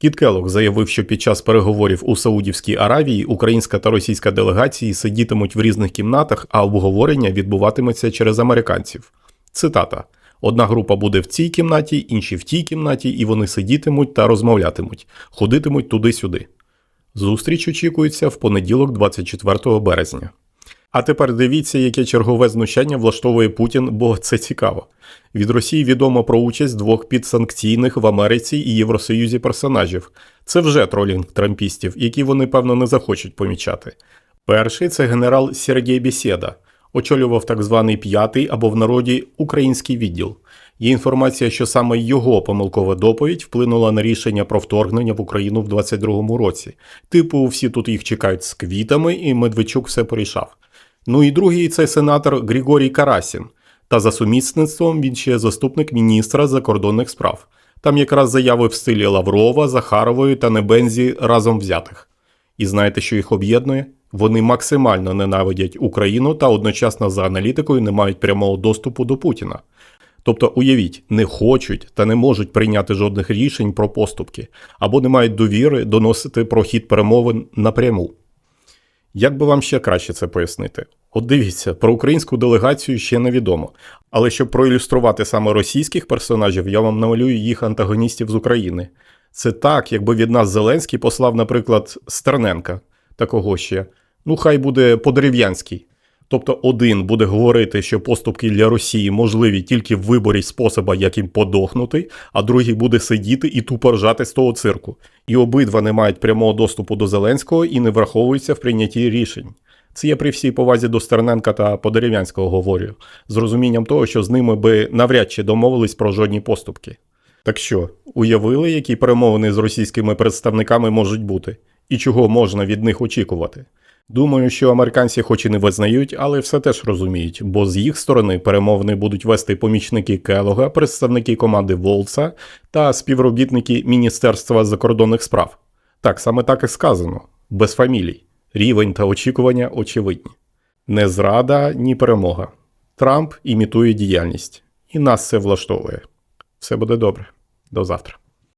Кіт Келлог заявив, що під час переговорів у Саудівській Аравії українська та російська делегації сидітимуть в різних кімнатах, а обговорення відбуватиметься через американців. Цитата: Одна група буде в цій кімнаті, інші в тій кімнаті, і вони сидітимуть та розмовлятимуть, ходитимуть туди-сюди. Зустріч очікується в понеділок, 24 березня. А тепер дивіться, яке чергове знущання влаштовує Путін, бо це цікаво. Від Росії відомо про участь двох підсанкційних в Америці і Євросоюзі персонажів. Це вже тролінг трампістів, які вони, певно, не захочуть помічати. Перший це генерал Сергій Бєсєда, очолював так званий п'ятий або в народі український відділ. Є інформація, що саме його помилкова доповідь вплинула на рішення про вторгнення в Україну в 22-му році. Типу, всі тут їх чекають з квітами, і Медведчук все порішав. Ну і другий це сенатор Григорій Карасін. Та за сумісництвом він ще заступник міністра закордонних справ. Там якраз заяви в стилі Лаврова, Захарової та Небензі разом взятих. І знаєте, що їх об'єднує? Вони максимально ненавидять Україну та одночасно за аналітикою не мають прямого доступу до Путіна. Тобто, уявіть, не хочуть та не можуть прийняти жодних рішень про поступки, або не мають довіри доносити про хід перемовин напряму. Як би вам ще краще це пояснити? От дивіться, про українську делегацію ще невідомо. Але щоб проілюструвати саме російських персонажів, я вам намалюю їх антагоністів з України. Це так, якби від нас Зеленський послав, наприклад, Стерненка, такого ще. Ну, хай буде по-дерев'янській. Тобто один буде говорити, що поступки для Росії можливі тільки в виборі способа, як їм подохнути, а другий буде сидіти і тупо ржати з того цирку. І обидва не мають прямого доступу до Зеленського і не враховуються в прийнятті рішень. Це я при всій повазі до Стерненка та Подерев'янського говорю, з розумінням того, що з ними би навряд чи домовились про жодні поступки. Так що, уявили, які перемовини з російськими представниками можуть бути, і чого можна від них очікувати? Думаю, що американці хоч і не визнають, але все теж розуміють, бо з їх сторони перемовини будуть вести помічники Келога, представники команди Волца та співробітники Міністерства закордонних справ. Так, саме так і сказано, без фамілій. Рівень та очікування очевидні. Не зрада, ні перемога. Трамп імітує діяльність, і нас це влаштовує. Все буде добре. До завтра.